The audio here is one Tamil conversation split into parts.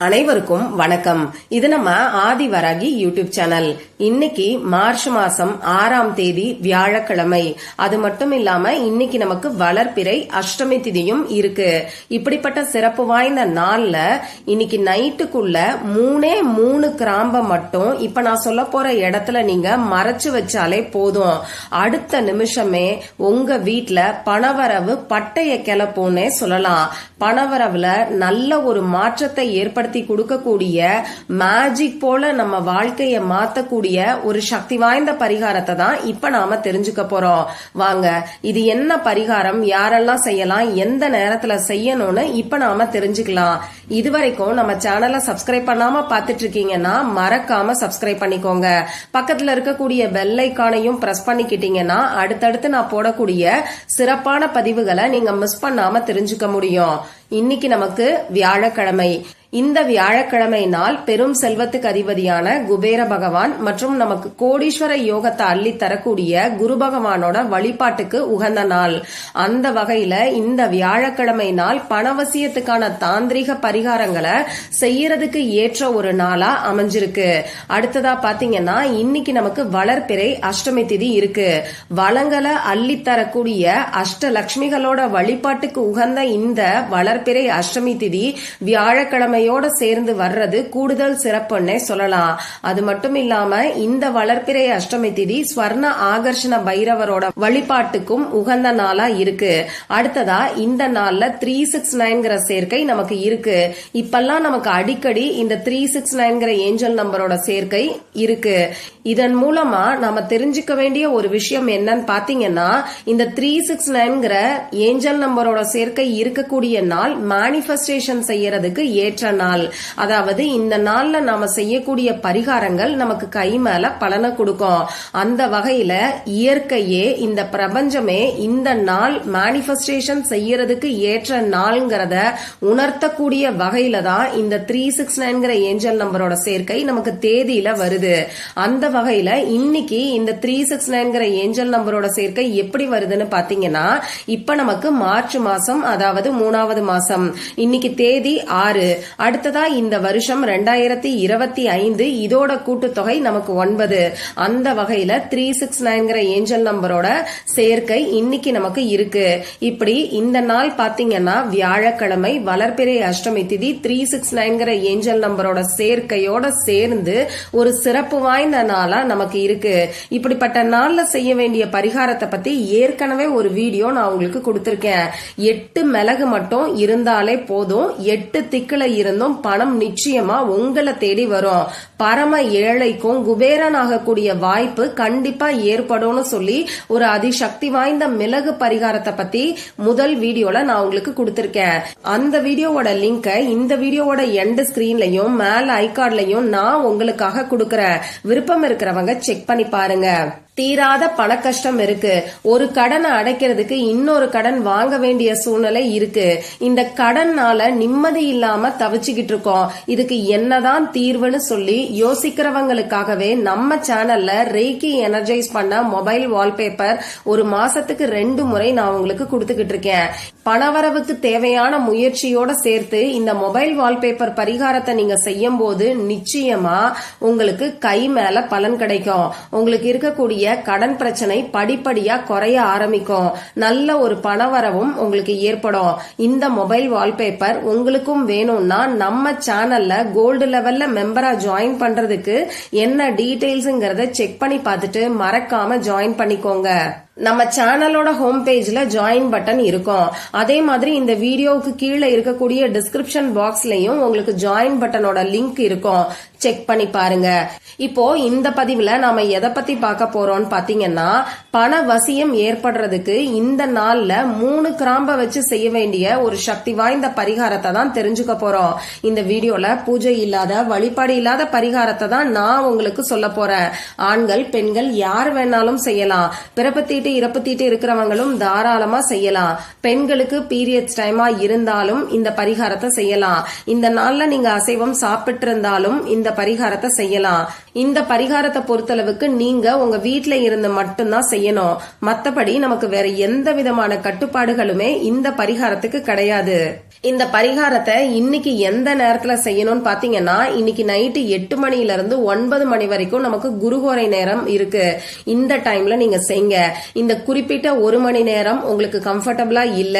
அனைவருக்கும் வணக்கம். இது நம்ம ஆதிவராகி யூடியூப் சேனல். இன்னைக்கு மார்ச் மாசம் ஆறாம் தேதி வியாழக்கிழமை. அது மட்டும் இல்லாம இன்னைக்கு நமக்கு வளர்ப்பிறை அஷ்டமி திதியும் இருக்கு. இப்படிப்பட்ட சிறப்பு வாய்ந்த நாள்ல இன்னைக்கு நைட்டுக்குள்ள மூணே மூணு கிராம்ப மட்டும் இப்ப நான் சொல்ல போற இடத்துல நீங்க மறைச்சு வச்சாலே போதும். அடுத்த நிமிஷமே உங்க வீட்டுல பணவரவு பட்டைய கிளப்பும்னே சொல்லலாம். பணவரவுல நல்ல ஒரு மாற்றத்தை ஏற்படுத்த கொடுக்கக்கூடிய மேஜிக் போல நம்ம வாழ்க்கைய மாத்தக்கூடிய ஒரு சக்தி வாய்ந்த பரிகாரத்தை தான் இப்ப நாம தெரிஞ்சுக்க போறோம். வாங்க இது என்ன பரிகாரம்? யாரெல்லாம் செய்யலாம்? எந்த நேரத்துல செய்யணும்னு இப்ப நாம தெரிஞ்சுக்கலாம். இதுவரைக்கும் நம்ம சேனலை சப்ஸ்கிரைப் பண்ணாம பாத்துட்டு இருக்கீங்கன்னா மறக்காம சப்ஸ்கிரைப் பண்ணிக்கோங்க. பக்கத்துல இருக்கக்கூடிய வெள்ளைக்கானையும் பிரஸ் பண்ணிக்கிட்டீங்கன்னா அடுத்தடுத்து நான் போடக்கூடிய சிறப்பான பதிவுகளை நீங்க மிஸ் பண்ணாம தெரிஞ்சுக்க முடியும். இன்னைக்கு நமக்கு வியாழக்கிழமை. இந்த வியாழக்கிழமை நாள் பெரும் செல்வத்துக்கு அதிபதியான குபேர பகவான் மற்றும் நமக்கு கோடீஸ்வர யோகத்தை அள்ளி தரக்கூடிய குரு பகவானோட வழிபாட்டுக்கு உகந்த நாள். அந்த வகையில இந்த வியாழக்கிழமை நாள் பணவசியத்துக்கான தாந்திரிக பரிகாரங்களை செய்யறதுக்கு ஏற்ற ஒரு நாளா அமைஞ்சிருக்கு. அடுத்ததா பாத்தீங்கன்னா இன்னைக்கு நமக்கு வளர்ப்பிறை அஷ்டமி திதி இருக்கு. வளங்களை அள்ளி தரக்கூடிய அஷ்டலக்ஷ்மிகளோட வழிபாட்டுக்கு உகந்த இந்த வளர் வளர்ப்பிறை அஷ்டமி திதி வியாழக்கிழமையோட சேர்ந்து வர்றது கூடுதல் சிறப்புன்னே சொல்லலாம். அது மட்டும் இல்லாம இந்த வளர்ப்பிறை அஷ்டமி திதி ஸ்வர்ண ஆகர்ஷண பைரவரோட வழிபாட்டுக்கும் உகந்த நாளா இருக்கு. அடுத்ததா இந்த நாள்ல த்ரீ சிக்ஸ் நைன்கிற சேர்க்கை நமக்கு இருக்கு. இப்பெல்லாம் நமக்கு அடிக்கடி இந்த த்ரீ சிக்ஸ் நைன்கிற ஏஞ்சல் நம்பரோட சேர்க்கை இருக்கு. இதன் மூலமா நாம தெரிஞ்சுக்க வேண்டிய ஒரு விஷயம் என்னன்னு பாத்தீங்கன்னா இந்த த்ரீ சிக்ஸ் நைன்கிற ஏஞ்சல் நம்பரோட சேர்க்கை இருக்கக்கூடிய நாள் மேனிஃபெஸ்டேஷன் செய்யறதுக்கு ஏற்ற நாள். அதாவது இந்த நாள்ல நாம செய்யக்கூடிய பரிகாரங்கள் நமக்கு கை மேல பலனை கொடுக்கும். அந்த வகையில இயற்கையே இந்த பிரபஞ்சமே இந்த நாள் மேனிஃபெஸ்டேஷன் செய்யறதுக்கு ஏற்ற நாள்ங்கிறத உணர்த்தக்கூடிய வகையில தான் இந்த த்ரீ சிக்ஸ் நைன்கிற ஏஞ்சல் நம்பரோட சேர்க்கை நமக்கு தேதியில வருது. அந்த வகையில இன்னைக்கு இந்த த்ரீ சிக்ஸ் நைன்கிற ஏஞ்சல் நம்பரோட சேர்க்கை எப்படி வருதுன்னு பாத்தீங்கன்னா இப்ப நமக்கு மார்ச் மாசம் அதாவது மூணாவது மாசம் இன்னைக்கு தேதி ஆறு. அடுத்ததா இந்த வருஷம் ரெண்டாயிரத்தி இருபத்தி ஐந்து இதோட கூட்டுத்தொகை நமக்கு ஒன்பது. அந்த வகையில த்ரீ சிக்ஸ் நைன்கிற ஏஞ்சல் நம்பரோட சேர்க்கை இன்னைக்கு நமக்கு இருக்கு. இப்படி இந்த நாள் பாத்தீங்கன்னா வியாழக்கிழமை வளர்பிறை அஷ்டமி திதி த்ரீ சிக்ஸ் நைன்கிற ஏஞ்சல் நம்பரோட சேர்க்கையோட சேர்ந்து ஒரு சிறப்பு வாய்ந்த நாளா நமக்கு இருக்கு. இப்படிப்பட்ட நாள்ல செய்ய வேண்டிய பரிகாரத்தை பத்தி ஏற்கனவே ஒரு வீடியோ நான் உங்களுக்கு கொடுத்திருக்கேன். எட்டு மிளகு மட்டும் இருந்தாலே போதும். எட்டு திக்குல இருந்தும் பணம் நிச்சயமா உங்களை தேடி வரும். பரம ஏழைக்கும் குபேரன் ஆகக்கூடிய வாய்ப்பு கண்டிப்பா ஏற்படும்னு சொல்லி ஒரு அதிசக்தி வாய்ந்த மிளகு பரிகாரத்தை பத்தி முதல் வீடியோல நான் உங்களுக்கு கொடுத்திருக்கேன். அந்த வீடியோவோட லிங்கை இந்த வீடியோவோட எண்ட் ஸ்கிரீன்லயும் மேல ஐகார்ட்லயும் நான் உங்களுக்காக கொடுக்கறேன். விருப்பம் இருக்கிறவங்க செக் பண்ணி பாருங்க. தீராத பண கஷ்டம் இருக்கு. ஒரு கடனை அடைக்கிறதுக்கு இன்னொரு கடன் வாங்க வேண்டிய சூழ்நிலை இருக்கு. இந்த கடன்னால நிம்மதி இல்லாம தவிச்சுக்கிட்டு இருக்கோம். இதுக்கு என்னதான் தீர்வுன்னு சொல்லி யோசிக்கிறவங்களுக்காகவே நம்ம சேனல்ல ரேக்கி எனர்ஜைஸ் பண்ண மொபைல் வால்பேப்பர் ஒரு மாசத்துக்கு ரெண்டு முறை நான் உங்களுக்கு கொடுத்துக்கிட்டு இருக்கேன். பணவரவுக்கு தேவையான முயற்சியோட சேர்த்து இந்த மொபைல் வால்பேப்பர் பரிகாரத்தை நீங்க செய்யும் போது நிச்சயமா உங்களுக்கு கை மேல பலன் கிடைக்கும். உங்களுக்கு இருக்கக்கூடிய கடன் பிரச்சனை படிப்படியா குறைய ஆரம்பிக்கும். நல்ல ஒரு பணவரவும் உங்களுக்கு ஏற்படும். இந்த மொபைல் வால்பேப்பர் உங்களுக்கும் வேணும்னா நம்ம சேனல்ல கோல்டு லெவல்ல மெம்பரா ஜாயின் பண்றதுக்கு என்ன டீடைல்ஸ்ங்கிறத செக் பண்ணி பார்த்துட்டு மறக்காம ஜாயின் பண்ணிக்கோங்க. நம்ம சேனலோட ஹோம் பேஜ்ல ஜாயின் பட்டன் இருக்கும். அதே மாதிரி இந்த வீடியோவுக்கு கீழே இருக்கக்கூடிய டிஸ்கிரிப்ஷன் பாக்ஸ்லயும் உங்களுக்கு ஜாயின் பட்டனோட லிங்க் இருக்கும். செக் பண்ணி பாருங்க. இப்போ இந்த பதிவுல நாம எதை பத்தி பார்க்க போறோம்னு பாத்தீங்கன்னா பண வசியம் ஏற்படுறதுக்கு இந்த நாள்ல மூணு கிராம்ப வச்சு செய்ய வேண்டிய ஒரு சக்தி வாய்ந்த பரிகாரத்தை தான் தெரிஞ்சுக்க போறோம். இந்த வீடியோல பூஜை இல்லாத வழிபாடு இல்லாத பரிகாரத்தை தான் நான் உங்களுக்கு சொல்ல போறேன். ஆண்கள் பெண்கள் யார் வேணாலும் செய்யலாம். பிறப்பு தீட்டு இறப்பு இருக்கிறவங்களும் தாராளமா செய்யலாம். பெண்களுக்கு பீரியட்ஸ் டைமா இருந்தாலும் இந்த பரிகாரத்தை செய்யலாம். இந்த நாள்ல நீங்க அசைவம் சாப்பிட்டு இருந்தாலும் இந்த பரிகாரத்தை செய்யலாம். இந்த பரிகாரத்தை பொறுத்தளவுக்கு நீங்க உங்க வீட்டுல இருந்து மட்டும்தான் செய்யணும். மத்தபடி நமக்கு வேற எந்த விதமான கட்டுப்பாடுகளுமே இந்த பரிகாரத்துக்கு கிடையாது. இந்த பரிகாரத்தை இன்னைக்கு எந்த நேரத்துல செய்யணும்னு பாத்தீங்கன்னா இன்னைக்கு நைட்டு எட்டு மணில இருந்து ஒன்பது மணி வரைக்கும் நமக்கு குருகோரை நேரம் இருக்கு. இந்த டைம்ல நீங்க செய்யுங்க இந்த குறிப்பிட்ட ஒரு மணி நேரம் உங்களுக்கு கம்ஃபர்டபுளா இல்ல.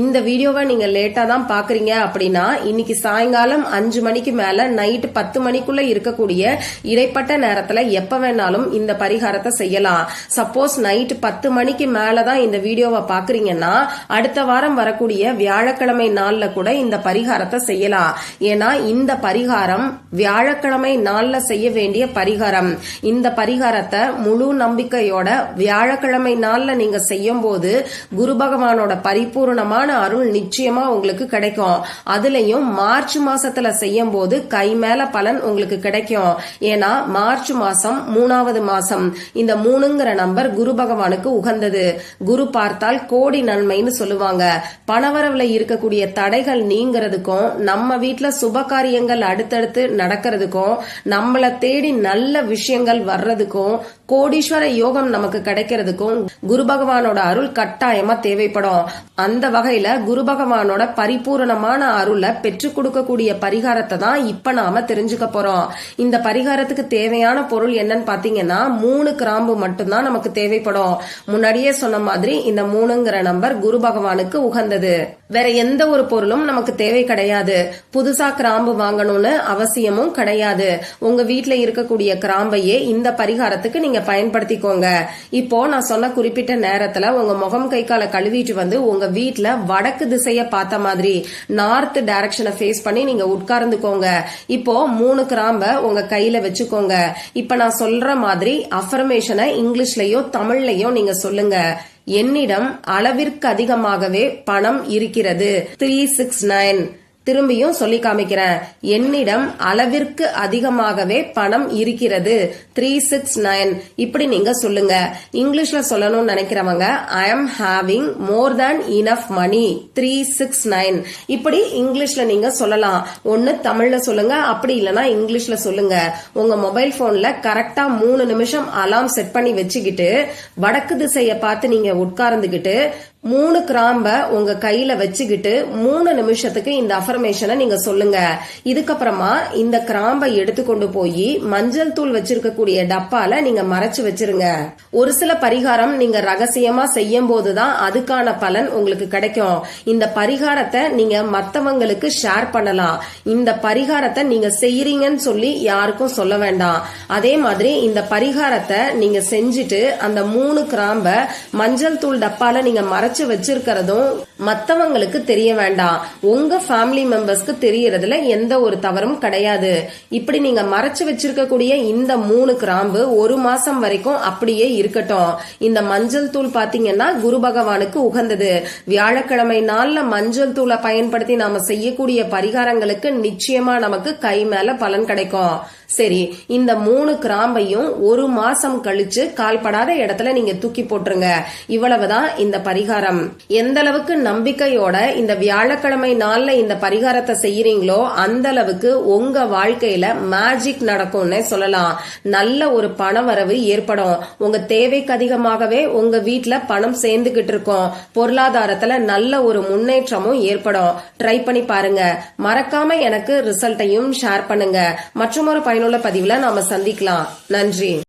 இந்த வீடியோவை நீங்க லேட்டா தான் பாக்குறீங்க அப்படின்னா இன்னைக்கு சாயங்காலம் அஞ்சு மணிக்கு மேல நைட்டு பத்து மணிக்குள்ள இருக்கக்கூடிய இடைப்பட்ட நேரத்துல எப்ப வேணாலும் இந்த பரிகாரத்தை செய்யலாம். சப்போஸ் நைட்டு பத்து மணிக்கு மேலதான் இந்த வீடியோவை பாக்குறீங்கன்னா அடுத்த வாரம் வரக்கூடிய வியாழக்கிழமை நாள் நாள்ல கூட இந்த பரிகாரத்தை செய்யலாம். ஏன்னா இந்த பரிகாரம் வியாழக்கிழமை நாள்ல செய்ய வேண்டிய பரிகாரம். இந்த பரிகாரத்தை முழு நம்பிக்கையோட வியாழக்கிழமை நாள்ல நீங்க செய்யும் போது குரு பகவானோட பரிபூர்ணமான அருள் நிச்சயமா உங்களுக்கு கிடைக்கும். அதுலயும் மார்ச் மாசத்துல செய்யும் போது கை மேல பலன் உங்களுக்கு கிடைக்கும். ஏன்னா மார்ச் மாசம் மூணாவது மாசம். இந்த மூணுங்கிற நம்பர் குரு பகவானுக்கு உகந்தது. குரு பார்த்தால் கோடி நன்மைன்னு சொல்லுவாங்க. பணவரவுல இருக்கக்கூடிய தடைகள் நீங்கிறதுக்கும் நம்ம வீட்டில் சுப காரியங்கள் அடுத்தடுத்து நடக்கிறதுக்கும் நம்மளை தேடி நல்ல விஷயங்கள் வர்றதுக்கும் கோடீஸ்வர யோகம் நமக்கு கிடைக்கிறதுக்கும் குரு பகவானோட அருள் கட்டாயமா தேவைப்படும். அந்த வகையில குரு பகவானோட பரிபூரணமான அருளை பெற்றுக் கொடுக்கக்கூடிய பரிகாரத்தை தான் இப்ப நாம தெரிஞ்சுக்க போறோம். இந்த பரிகாரத்துக்கு தேவையான பொருள் என்னன்னு பாத்தீங்கன்னா மூணு கிராம்பு மட்டும்தான் நமக்கு தேவைப்படும். முன்னாடியே சொன்ன மாதிரி இந்த மூணுங்கிற நம்பர் குரு பகவானுக்கு உகந்தது. வேற எந்த ஒரு பொருளும் நமக்கு தேவை கிடையாது. புதுசா கிராம்பு வாங்கணும்னு அவசியமும் கிடையாது. உங்க வீட்டுல இருக்கக்கூடிய கிராம்பையே இந்த பரிகாரத்துக்கு நீங்க பயன்படுத்திக்கோங்க. இப்போ நான் சொன்ன குறிப்பிட்ட நேரத்துல உங்க முகம் கை காலை கழுவிட்டு வந்து உங்க வீட்டுல வடக்கு திசைய பார்த்த மாதிரி நார்த் டைரக்ஷனை ஃபேஸ் பண்ணி நீங்க உட்கார்ந்துக்கோங்க. இப்போ மூணு கிராம்ப உங்க கையில வச்சுக்கோங்க. இப்ப நான் சொல்ற மாதிரி அஃபர்மேஷனை இங்கிலீஷ்லயோ தமிழ்லயோ நீங்க சொல்லுங்க. என்னிடம் அளவிற்கு அதிகமாகவே பணம் இருக்கிறது. த்ரீ சிக்ஸ் நைன் திரும்பியும் சொல்லி காமிக்கிறேன். என்னிடம் அளவிற்கு அதிகமாகவே பணம் இருக்கிறது. த்ரீ சிக்ஸ் நைன் இப்படி நீங்க சொல்லுங்க. இங்கிலீஷ்ல சொல்லணும்னு நினைக்கிறவங்க I am having more than enough money three six nine இப்படி இங்கிலீஷ்ல நீங்க சொல்லலாம். ஒன்னு தமிழ்ல சொல்லுங்க அப்படி இல்லைன்னா இங்கிலீஷ்ல சொல்லுங்க. உங்க மொபைல் போன்ல கரெக்டா மூணு நிமிஷம் அலாம் செட் பண்ணி வச்சுக்கிட்டு வடக்கு திசையை பார்த்து நீங்க உட்கார்ந்துகிட்டு மூணு கிராம்ப உங்க கையில வச்சுக்கிட்டு மூணு நிமிஷத்துக்கு இந்த அஃபர்மேஷனை நீங்க சொல்லுங்க. இதுக்கப்புறமா இந்த கிராம்பை எடுத்து கொண்டு போய் மஞ்சள் தூள் வச்சிருக்கக்கூடிய டப்பால நீங்க மறைச்சு வச்சிருங்க. ஒரு சில பரிகாரம் நீங்க ரகசியமா செய்யும் போதுதான் அதுக்கான பலன் உங்களுக்கு கிடைக்கும். இந்த பரிகாரத்தை நீங்க மத்தவங்களுக்கு ஷேர் பண்ணலாம். இந்த பரிகாரத்தை நீங்க செய்யறீங்கன்னு சொல்லி யாருக்கும் சொல்ல வேண்டாம். அதே மாதிரி இந்த பரிகாரத்தை நீங்க செஞ்சுட்டு அந்த மூணு கிராம்ப மஞ்சள் தூள் டப்பால நீங்க மறைச்சு வச்சிருக்கிறதும் மத்தவங்களுக்கு தெரிய வேண்டாம். உங்க ஃபேமிலி மெம்பர்ஸ்க்கு தெரியறதுல எந்த ஒரு தவறும் கிடையாது. இப்படி நீங்க மறைச்சு வச்சிருக்கக்கூடிய இந்த மூணு கிராம்பு ஒரு மாசம் வரைக்கும் அப்படியே இருக்கட்டும். இந்த மஞ்சள் தூள் பாத்தீங்கன்னா குரு பகவானுக்கு உகந்தது. வியாழக்கிழமை நாள்ல மஞ்சள் தூளை பயன்படுத்தி நாம செய்யக்கூடிய பரிகாரங்களுக்கு நிச்சயமா நமக்கு கை மேல பலன் கிடைக்கும். சரி இந்த மூணு கிராம்பையும் ஒரு மாசம் கழிச்சு கால்படாத இடத்துல நீங்க தூக்கி போட்டுருங்க. இவ்வளவுதான் இந்த பரிகாரம். எந்த அளவுக்கு நம்பிக்கையோட இந்த வியாழக்கிழமை நாள்ல இந்த பரிகாரத்தை செய்யறீங்களோ அந்த அளவுக்கு உங்க வாழ்க்கையில மேஜிக் நடக்கும்னு சொல்லலாம். நல்ல ஒரு பண வரவு ஏற்படும். உங்க தேவைக்கு அதிகமாகவே உங்க வீட்டுல பணம் சேர்ந்துகிட்டு இருக்கும். பொருளாதாரத்துல நல்ல ஒரு முன்னேற்றமும் ஏற்படும். ட்ரை பண்ணி பாருங்க. மறக்காம எனக்கு ரிசல்ட்டையும் ஷேர் பண்ணுங்க. மற்றும் ஒரு பயனுள்ள பதிவுல நாம சந்திக்கலாம். நன்றி.